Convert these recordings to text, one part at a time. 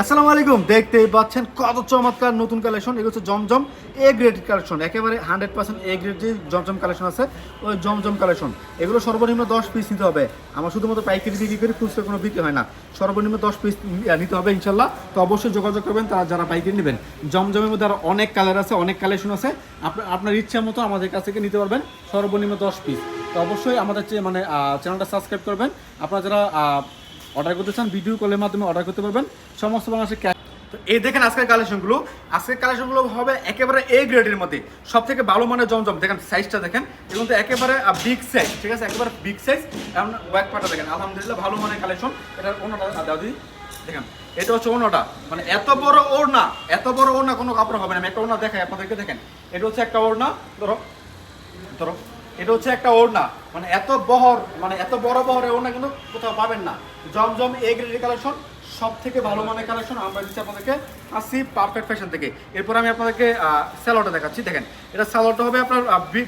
আসসালামু আলাইকুম। দেখতেই পাচ্ছেন কত চমৎকার নতুন কালেকশন এগুলো হচ্ছে জমজম এ গ্রেড কালেকশন একেবারে হান্ড্রেড পার্সেন্ট এ গ্রেড যে জমজম কালেকশন আছে, ওই জমজম কালেকশন এগুলো সর্বনিম্ন দশ পিস নিতে হবে। আমার শুধুমাত্র পাইকারি বিক্রি করে, খুচরো কোনো বিক্রি হয় না। সর্বনিম্ন দশ পিস নিতে হবে ইনশাল্লাহ। তো অবশ্যই যোগাযোগ করবেন, তারা যারা পাইকারি নেবেন। জমজমের মধ্যে আরও অনেক কালার আছে, অনেক কালেকশন আছে। আপনার আপনার ইচ্ছা মতো আমাদের কাছ থেকে নিতে পারবেন সর্বনিম্ন দশ পিস তো অবশ্যই আমাদের মানে চ্যানেলটা সাবস্ক্রাইব করবেন। আপনারা যারা অর্ডার করতে চান ভিডিও কলের মাধ্যমে অর্ডার করতে পারবেন। সমস্ত বাংলাদেশের ক্যাশ তো এই দেখেন আজকের কালেকশনগুলো আজকের কালেকশনগুলো হবে একেবারে এ গ্রেডের মধ্যে। সব থেকে ভালো মানের জমজম, দেখেন সাইজটা দেখেন। এগুলো তো একেবারে বিগ সাইজ ঠিক আছে? একেবারে বিগ সাইজ এখন ব্যাক পাটা দেখেন। আলহামদুলিল্লাহ ভালো মানের কালেকশন এটার অন্যটা দিদি দেখেন, এটা হচ্ছে ওড়নাটা। মানে এত বড় ওড়না, এত বড় ওড়না কোনো কাপড় হবে না। আমি একটা ওড়না দেখাই আপনাদেরকে, দেখেন। এটা হচ্ছে একটা ওড়না। ধরো ধরো। এটা হচ্ছে একটা ওড়না। মানে এত বহর মানে এত বড় বহরের না কিন্তু কোথাও পাবেন না। জমজম এ গ্রেডের কালেকশন সব থেকে ভালো মানের কালেকশন আমরা দিচ্ছি আপনাদেরকে আসি পারফেক্ট ফ্যাশন থেকে। এরপর আমি আপনাদেরকে স্যালোটা দেখাচ্ছি। দেখেন, এটা স্যালোটা হবে আপনার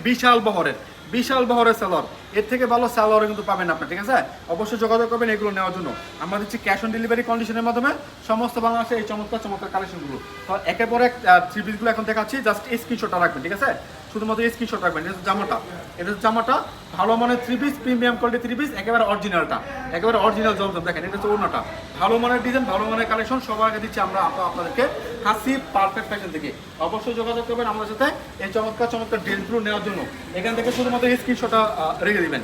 বিশাল বহরের বিশাল বহরের স্যালোর এর থেকে ভালো স্যালোয়ার কিন্তু পাবেন আপনি, ঠিক আছে? অবশ্যই যোগাযোগ করবেন এগুলো নেওয়ার জন্য। আমরা দিচ্ছি ক্যাশ অন ডেলিভারি কন্ডিশনের মাধ্যমে সমস্ত বাংলাদেশে এই চমৎকার চমৎকার কালেকশনগুলো তো একের পর এক থ্রি পিসগুলো এখন দেখাচ্ছি জাস্ট স্ক্রিনশটটা রাখবেন, ঠিক আছে? শুধুমাত্র স্ক্রিনশট রাখবেন, এটা জামাটা। এটা জামাটা, ভালো মানের three piece premium quality three piece একেবারে অরিজিনালটা একেবারে অরিজিনাল জমজম। দেখেন, এটা হচ্ছে ওড়নাটা। ভালো মানের ডিজাইন ভালো মানের কালেকশন সবার আগে দিচ্ছি আমরা আপনাদেরকে হাসি পারফেক্ট ফ্যাশন থেকে অবশ্যই যোগাযোগ করবেন আমাদের সাথে এই চমৎকার চমৎকার ড্রেসগুলো নেওয়ার জন্য। এখান থেকে শুধুমাত্র স্ক্রিনশটটা রেখে দিবেন।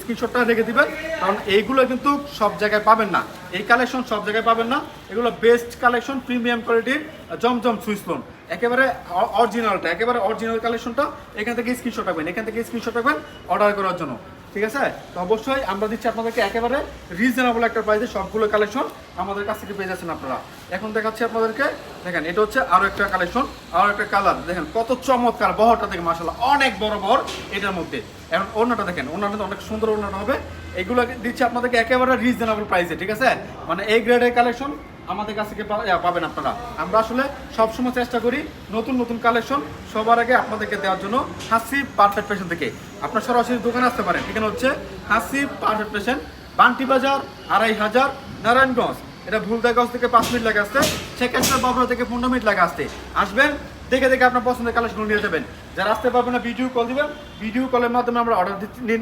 স্ক্রিনশটটা রেখে দিবেন, কারণ এইগুলো কিন্তু সব জায়গায় পাবেন না। এই কালেকশন সব জায়গায় পাবেন না। এগুলো বেস্ট কালেকশন প্রিমিয়াম কোয়ালিটির জমজম সুইস লোন একেবারে অরিজিনালটা একেবারে অরিজিনাল কালেকশনটা এখান থেকে স্ক্রিনশট রাখবেন। এখান থেকে স্ক্রিনশট রাখবেন অর্ডার করার জন্য। ঠিক আছে? তো অবশ্যই আমরা দিচ্ছি আপনাদেরকে একেবারে রিজনেবল একটা প্রাইসে সবগুলো কালেকশন আমাদের কাছ থেকে পেয়ে যাচ্ছেন আপনারা। এখন দেখাচ্ছি আপনাদেরকে, দেখেন, এটা হচ্ছে আরও একটা কালেকশন আরও একটা কালার দেখেন, কত চমৎকার বহরটা দেখেন মাসাল্লাহ অনেক বড় বহর এটার মধ্যে। এখন অন্যটা দেখেন তো অনেক সুন্দর ওড়নাটা হবে। এগুলো দিচ্ছি আপনাদেরকে একেবারে রিজনেবল প্রাইসে ঠিক আছে? মানে এই গ্রেডের কালেকশন আমাদের কাছ থেকে পাবেন আপনারা। আমরা আসলে সবসময় চেষ্টা করি নতুন নতুন কালেকশন সবার আগে আপনাদেরকে দেওয়ার জন্য হাসি পারফেক্ট ফ্যাশন থেকে। আপনার সরাসরি দোকানে আসতে পারেন। এখানে হচ্ছে হাসি পারফেক্ট ফ্যাশন বান্টি বাজার, আড়াই হাজার, নারায়ণগঞ্জ। এটা ভুলদাগঞ্জ থেকে পাঁচ মিনিট লাগে আসতে সেকেন্ডার বাবরা থেকে পনেরো মিনিট লাগে আসতে। আসবেন, দেখে দেখে আপনার পছন্দের কালেকশন নিয়ে যাবেন। যারা আসতে পারবেন না ভিডিও কল দিবেন। ভিডিও কলের মাধ্যমে আমরা অর্ডার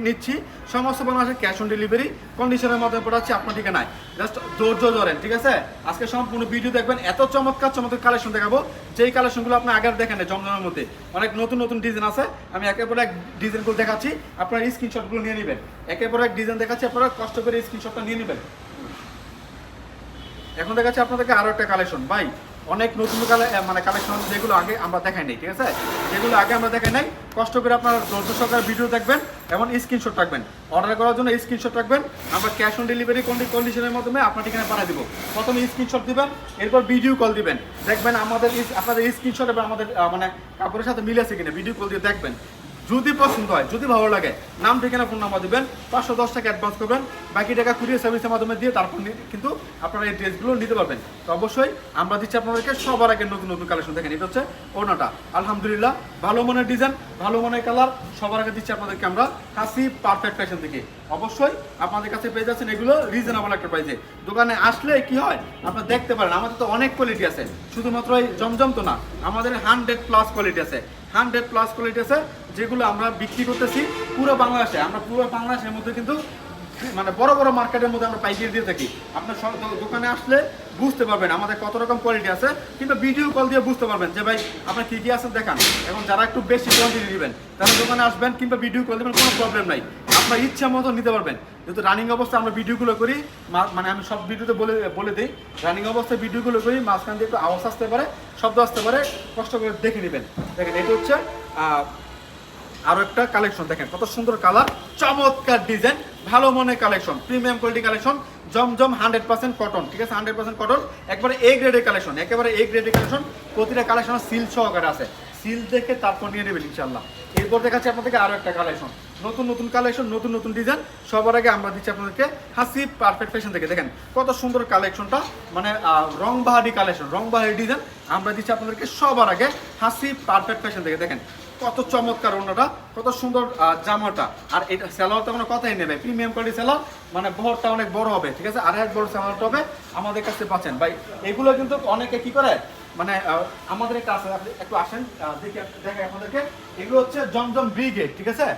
নিচ্ছি। সমস্ত বাংলাদেশের ক্যাশ অন ডেলিভারি কন্ডিশনের মাধ্যমে পড়াচ্ছি, আপনার ঠিকানায়। জাস্ট ধৈর্য ধরেন, ঠিক আছে? আজকে সম্পূর্ণ ভিডিও দেখবেন, এত চমৎকার চমৎকার কালেকশন দেখাবো। যেই কালেকশনগুলো আপনি আগে দেখেন জমজমের মধ্যে। অনেক নতুন নতুন ডিজাইন আছে। আমি একের পর এক ডিজাইনগুলো দেখাচ্ছি, আপনার স্ক্রিনশটগুলো নিয়ে নেবেন। একের পর এক ডিজাইন দেখাচ্ছি, আপনারা কষ্ট করে স্ক্রিনশটটা নিয়ে নেবেন। এখন দেখাচ্ছি আপনাদেরকে আরও একটা কালেকশন ভাই অনেক নতুন মানে কালেকশন যেগুলো আগে আমরা দেখাই নাই, ঠিক আছে? যেগুলো আগে আমরা দেখাই নাই, কষ্ট করে আপনারা ধৈর্য সহকারে ভিডিও দেখবেন এবং স্ক্রিনশট রাখবেন। অর্ডার করার জন্য স্ক্রিনশট রাখবেন আমরা ক্যাশ অন ডেলিভারি কন্ডিশনের মাধ্যমে আপনার ঠিকানা পাঠিয়ে দিব। প্রথমে স্ক্রিনশট দিবেন, এরপর ভিডিও কল দিবেন। দেখবেন আমাদের আপনাদের স্ক্রিনশট এবং আমাদের মানে কাপড়ের সাথে মিলে আছে কিনা ভিডিও কল দিয়ে দেখবেন। যদি পছন্দ হয়, যদি ভালো লাগে, নাম, ঠিকানা ফোন নাম্বার দিবেন, পাঁচশো দশ টাকা অ্যাডভান্স করবেন, বাকি টাকা কুরিয়ার সার্ভিসের মাধ্যমে দিয়ে তারপর কিন্তু আপনারা এই ড্রেসগুলো নিতে পারবেন। তো অবশ্যই আমরা দিচ্ছি আপনাদেরকে সবার আগে নতুন নতুন কালেকশন দেখেন, এটা হচ্ছে ওনাটা আলহামদুলিল্লাহ, ভালো মনের ডিজাইন ভালো মনের কালার সবার আগে দিচ্ছি আপনাদেরকে আমরা হাসি পারফেক্ট ফ্যাশন থেকে। অবশ্যই আপনাদের কাছে পেয়ে যাচ্ছেন এগুলো রিজনেবল একটা প্রাইসে দোকানে আসলে কি হয়, আপনারা দেখতে পারেন, আমাদের তো অনেক কোয়ালিটি আছে। শুধুমাত্র এই জমজম তো না, আমাদের হান্ড্রেড প্লাস কোয়ালিটি আছে। হান্ড্রেড প্লাস কোয়ালিটি আছে যেগুলো আমরা বিক্রি করতেছি পুরো বাংলাদেশে। আমরা পুরো বাংলাদেশের মধ্যে কিন্তু মানে বড় বড় মার্কেটের মধ্যে আমরা পাইকারি দিয়ে থাকি। আপনার দোকানে আসলে বুঝতে পারবেন আমাদের কত রকম কোয়ালিটি আছে কিন্তু ভিডিও কল দিয়ে বুঝতে পারবেন যে, ভাই, আপনার কী কী আছে? দেখান। এবং যারা একটু বেশি কোয়ালিটি দিবেন, তারা দোকানে আসবেন কিংবা ভিডিও কল দেবেন, কোনো প্রবলেম নাই। আপনার ইচ্ছা মতো নিতে পারবেন। যেহেতু রানিং অবস্থায় আমরা ভিডিওগুলো করি মানে আমি সব ভিডিওতে বলে বলে দিই রানিং অবস্থায় ভিডিওগুলো করি মাঝখান দিয়ে একটু আওয়াজ আসতে পারে শব্দ আসতে পারে কষ্ট করে দেখে নেবেন। দেখেন এটা হচ্ছে আহ, আরও একটা কালেকশন দেখেন কত সুন্দর কালার চমৎকার ডিজাইন ভালো মনের কালেকশন প্রিমিয়াম কোয়ালিটি কালেকশন জমজম হান্ড্রেড পার্সেন্ট কটন ঠিক আছে? হান্ড্রেড পার্সেন্ট কটন একবারে এ গ্রেডের কালেকশন একেবারে এ গ্রেডের কালেকশন প্রতিটা কালেকশন সিল সহকারে আছে। সিল দেখে তারপর নিয়ে নেবেন ইনশাল্লাহ এরপর দেখাচ্ছি আপনাদেরকে আরও একটা কালেকশন নতুন নতুন কালেকশন নতুন নতুন ডিজাইন সবার আগে আমরা দিচ্ছি আপনাদেরকে হাসি পারফেক্ট ফ্যাশন থেকে দেখেন কত সুন্দর কালেকশনটা মানে আহ, রংবাহারি কালেকশন রংবাহারি ডিজাইন আমরা দিচ্ছি আপনাদেরকে সবার আগে হাসি পারফেক্ট ফ্যাশন থেকে দেখেন কত চমৎকার ওনাটা কত সুন্দর জামাটা। আর এটা স্যালোয়ার তো কোনো কথাই নেবে প্রিমিয়াম কোয়ালিটি স্যালোয়ার মানে বহরটা অনেক বড় হবে ঠিক আছে? আর এক বড় স্যালোয়ারটা হবে আমাদের কাছে পাচ্ছেন। ভাই এগুলো কিন্তু অনেকে কি করে? মানে আমাদের একটা আছে, আপনি একটু আসেন দেখে দেখি দেখে আপনাদেরকে। এগুলো হচ্ছে জমজম ব্রিগেড, ঠিক আছে?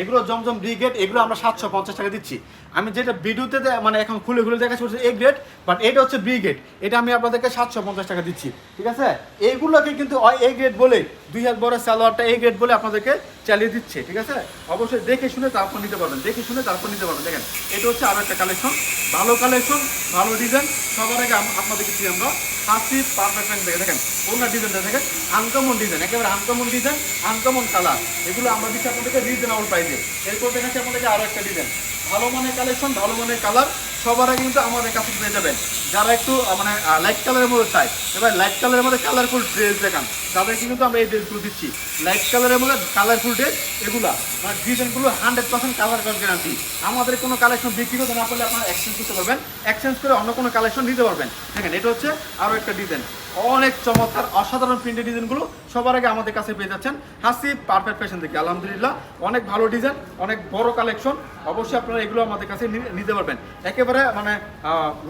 এগুলো জমজম ব্রিগেড, এগুলো আমরা সাতশো পঞ্চাশ টাকা দিচ্ছি। আমি যেটা ভিডিওতে মানে এখন খুলে খুলে দেখা হচ্ছে এ গ্রেড বাট এটা হচ্ছে বি গ্রেড এটা আমি আপনাদেরকে সাতশো পঞ্চাশ টাকা দিচ্ছি, ঠিক আছে? এইগুলোকে কিন্তু এ গ্রেড বলে দুই হাজার বড় সালোয়ারটা এ গ্রেড বলে আপনাদেরকে চালিয়ে দিচ্ছে, ঠিক আছে? অবশ্যই দেখে শুনে তারপর নিতে পারবেন, দেখে শুনে তারপর নিতে পারবেন। দেখেন, এটা হচ্ছে আরও একটা কালেকশন ভালো কালেকশন ভালো ডিজাইন সবার আগে আপনাদেরকে দিচ্ছি আমরা হাসি পারফেক্ট দেখে দেখেন কোন ডিজাইনটা দেখেন? আনকমন ডিজাইন একেবারে আনকমন ডিজাইন আনকমন কালার এগুলো আমরা দিচ্ছি আপনাদেরকে রিজনেবল প্রাইসে এরপর দেখাচ্ছি আপনাদেরকে আরও একটা ডিজাইন ভালো মানের কালেকশন ভালো মানের কালার সবার আগে কিন্তু আমাদের কাছে পেয়ে যাবেন। যারা একটু মানে লাইট কালারের মধ্যে চাই, এবার লাইট কালারের মধ্যে কালারফুল ড্রেস দেখান। তাদেরকে কিন্তু আমরা এই ড্রেসগুলো দিচ্ছি। লাইট কালারের মধ্যে কালারফুল ড্রেস এগুলা মানে ডিজাইনগুলো হান্ড্রেড পার্সেন্ট কালার গ্যারান্টি আমাদের কোনো কালেকশন বিক্রি করতে না পারলে আপনারা এক্সচেঞ্জ করতে পারবেন। এক্সচেঞ্জ করে অন্য কোনো কালেকশন নিতে পারবেন। দেখেন, এটা হচ্ছে আরও একটা ডিজাইন অনেক চমৎকার, অসাধারণ প্রিন্টের ডিজাইনগুলো সবার আগে আমাদের কাছে পেয়ে যাচ্ছেন। হাসি পারফেক্ট ফ্যাশন থেকে আলহামদুলিল্লাহ। অনেক ভালো ডিজাইন অনেক বড় কালেকশন অবশ্যই আপনারা এগুলো আমাদের কাছে নিতে পারবেন। একেবারে মানে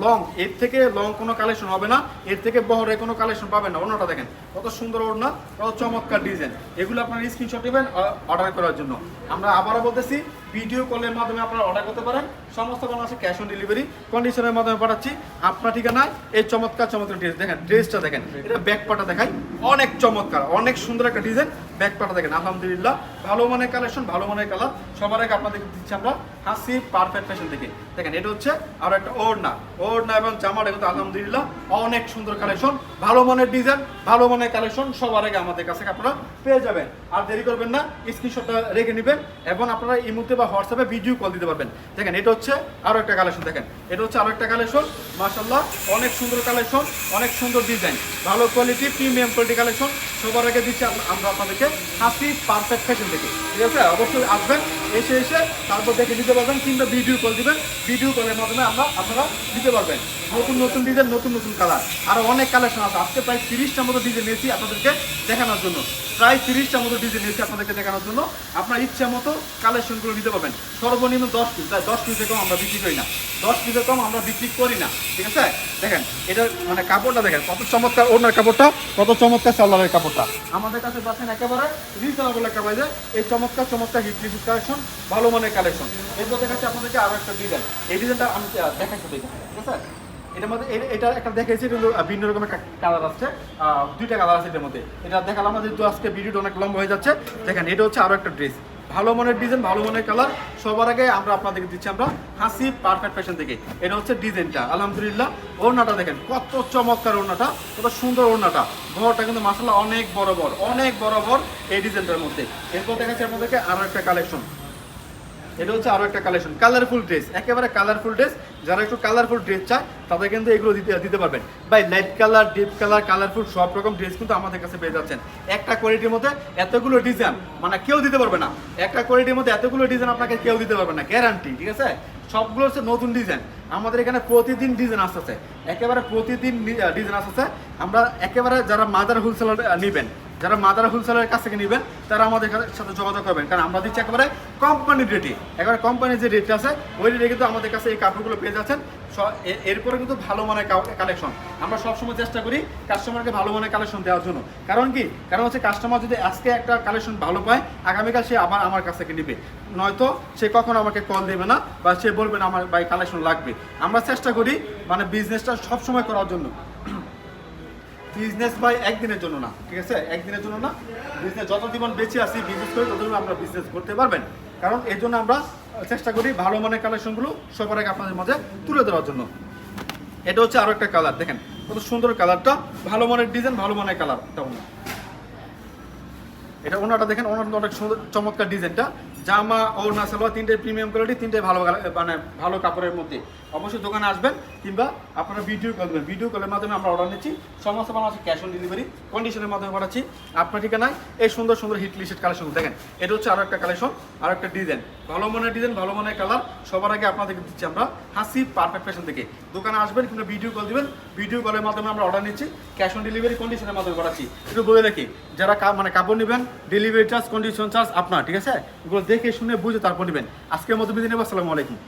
লং এর থেকে লং কোনো কালেকশন হবে না, এর থেকে বহরে কোনো কালেকশন পাবেন না। অন্যটা দেখেন, কত সুন্দর ওড়না, কত চমৎকার ডিজাইন এগুলো আপনারা স্ক্রিনশট নেবেন অর্ডার করার জন্য। আমরা আবারও বলতেছি ভিডিও কলের মাধ্যমে আপনারা অর্ডার করতে পারেন। সমস্ত বাংলাদেশে ক্যাশ অন ডেলিভারি কন্ডিশনের মাধ্যমে পাঠাচ্ছি। আপনার ঠিকানায় এই চমৎকার চমৎকার ড্রেস দেখেন ড্রেসটা দেখেন, এটা ব্যাক ব্যাকপাটা দেখাই। অনেক চমৎকার, অনেক সুন্দর একটা ডিজাইন ব্যাক ব্যাকপাটা দেখেন। আলহামদুলিল্লাহ, ভালো মানের কালেকশন ভালো মানের কালার সবার আগে আপনাদের দিচ্ছি আমরা হাসি পারফেক্ট ফ্যাশন থেকে দেখেন, এটা হচ্ছে আর একটা ওড়না। ওড়না এবং জামাটা কিন্তু আলহামদুলিল্লাহ অনেক সুন্দর কালেকশন ভালো মানের ডিজাইন ভালো মানের কালেকশন সবার আগে আমাদের কাছে আপনারা পেয়ে যাবেন। আর দেরি করবেন না স্ক্রিনশটটা রেখে নেবেন এবং আপনারা এই মুহূর্তে বা হোয়াটসঅ্যাপে ভিডিও কল দিতে পারবেন। দেখেন, এটা হচ্ছে আরও একটা কালেকশন দেখেন। এটা হচ্ছে আরও একটা কালেকশন মাশাল্লাহ অনেক সুন্দর কালেকশন অনেক সুন্দর ডিজাইন ভালো কোয়ালিটি প্রিমিয়াম কোয়ালিটি কালেকশন সবার আগে দিচ্ছি আমরা আপনাদেরকে হাসি পারফেক্ট ফ্যাশন থেকে ঠিক আছে? অবশ্যই আসবেন, এসে এসে তারপর দেখে নিতে পারবেন কিংবা ভিডিও কল দিবেন। ভিডিও কলের মাধ্যমে আমরা আপনারা দিতে পারবেন। নতুন নতুন ডিজাইন নতুন নতুন কালার আরও অনেক কালেকশন আছে। আজকে প্রায় তিরিশটার মতো ডিজাইন নিয়েছি আপনাদেরকে দেখানোর জন্য। প্রায় তিরিশটার মতো ডিজাইন নিয়েছি আপনাদেরকে দেখানোর জন্য। আপনার ইচ্ছা মতো কালেকশনগুলো নিতে পারবেন সর্বনিম্ন দশ পিস দশ পিসে কম আমরা বিক্রি করি না। দশ পিসে কম আমরা বিক্রি করি না ঠিক আছে? দেখেন এটা মানে কাপড়টা দেখেন কত চমৎকার ওনার কাপড়টা কত চমৎকার সালোয়ারের কাপড়টা। আমাদের কাছে পাচ্ছেন একেবারে রিজনেবল একটা প্রাইসে এই চমৎকার চমৎকার হিট হিট কালেকশন ভালো মানের কালেকশন এরপর দেখাচ্ছি আপনাদেরকে আরও একটা ডিজাইন এই ডিজাইনটা আমি দেখাচ্ছি ঠিক আছে? এটার মধ্যে এটা একটা দেখেছি কিন্তু ভিন্ন রকমের কালার আহ, দুইটা কালার আছে এটার মধ্যে। এটা দেখালাম আমাদের আজকে ভিডিওটা অনেক লম্বা হয়ে যাচ্ছে। দেখেন এটা হচ্ছে আরও একটা ড্রেস ভালো মনের ডিজাইন ভালো মনের কালার সবার আগে আমরা আপনাদেরকে দিচ্ছি আমরা হাসি পারফেক্ট ফ্যাশন থেকে। এটা হচ্ছে ডিজাইনটা আলহামদুলিল্লাহ। ওড়নাটা দেখেন, কত চমৎকার ওড়নাটা, কত সুন্দর ওড়নাটা। ঘরটা কিন্তু মাসাল্লাহ অনেক বড় বড়, অনেক বড় বড় এই ডিজাইনটার মধ্যে। এরপর দেখাচ্ছি আপনাদেরকে আরও একটা কালেকশন এটা হচ্ছে আরও একটা কালেকশন কালারফুল ড্রেস একেবারে কালারফুল ড্রেস যারা একটু কালারফুল ড্রেস চায়, তাদের কিন্তু এগুলো দিতে দিতে পারবেন। By light colour deep colour colourful সব রকম ড্রেস কিন্তু আমাদের কাছে পেয়ে যাচ্ছেন। একটা কোয়ালিটির মধ্যে এতগুলো ডিজাইন মানে কেউ দিতে পারবে না। একটা কোয়ালিটির মধ্যে এতগুলো ডিজাইন আপনাকে কেউ দিতে পারবে না গ্যারান্টি ঠিক আছে? সবগুলো হচ্ছে নতুন ডিজাইন আমাদের এখানে প্রতিদিন ডিজাইন আসতেছে। একেবারে প্রতিদিন ডিজাইন আসতেছে। আমরা একেবারে যারা মাদার হোলসেলার নেবেন যারা মাদার হোলসেলারের কাছ থেকে নেবেন, তারা আমাদের সাথে যোগাযোগ করবেন। কারণ আমরা দিচ্ছি একেবারে কোম্পানির রেটে একেবারে কোম্পানির যে রেট আছে, ওই রেটে কিন্তু আমাদের কাছে এই কাপড়গুলো পেয়ে যাচ্ছেন। এরপরে কিন্তু ভালো মানের কালেকশন আমরা সবসময় চেষ্টা করি কাস্টমারকে ভালো মানের কালেকশন দেওয়ার জন্য। কারণ কি? কারণ হচ্ছে কাস্টমার যদি আজকে একটা কালেকশন ভালো পায়, আগামীকাল সে আবার আমার কাছ থেকে নেবে। নয়তো সে কখনো আমাকে কল দেবে না বা সে বলবে না আমার বাই কালেকশন লাগবে। আমরা চেষ্টা করি মানে বিজনেসটা সবসময় করার জন্য। বিজনেস ভাই একদিনের জন্য না, ঠিক আছে? একদিনের জন্য না বিজনেস যত জীবন বেঁচে আসি বিজনেস করি ততদিন আমরা বিজনেস করতে পারবেন। কারণ এর জন্য আমরা চেষ্টা করি ভালো মানের কালেকশনগুলো সবার আগে আপনাদের মাঝে তুলে দেওয়ার জন্য। এটা হচ্ছে আরও একটা কালার দেখেন, কত সুন্দর কালারটা ভালো মানের ডিজাইন ভালো মানের কালার ওনা এটা ওনাটা দেখেন, ওনার অনেক সুন্দর চমৎকার ডিজাইনটা। জামা, ওড়না, সালোয়ার তিনটে প্রিমিয়াম কোয়ালিটি তিনটে ভালো মানে ভালো কাপড়ের মধ্যে। অবশ্যই দোকানে আসবেন কিংবা আপনারা ভিডিও কল দেবেন ভিডিও কলের মাধ্যমে আমরা অর্ডার নিচ্ছি। সমস্ত বাংলাদেশে ক্যাশ অন ডেলিভারি কন্ডিশনের মাধ্যমে পাঠাচ্ছি। আপনার ঠিকানায় এই সুন্দর সুন্দর হিট লিস্টেড কালেকশন দেখেন, এটা হচ্ছে আরও একটা কালেকশন আর একটা ডিজাইন ভালো মনের ডিজাইন ভালো মনের কালার সবার আগে আপনাদেরকে দিচ্ছি আমরা হাসি পারফেক্ট ফ্যাশন থেকে। দোকানে আসবেন কিংবা ভিডিও কল দিবেন ভিডিও কলের মাধ্যমে আমরা অর্ডার নিচ্ছি ক্যাশ অন ডেলিভারি কন্ডিশনের মাধ্যমে পাঠাচ্ছি। একটু বলে রাখি, যারা মানে কাপড় নেবেন ডেলিভারি চার্জ কন্ডিশন চার্জ আপনার, ঠিক আছে? এগুলো দেখে শুনে বুঝে তারপর নেবেন। আজকের মতো বিদিন আসসালামু আলাইকুম।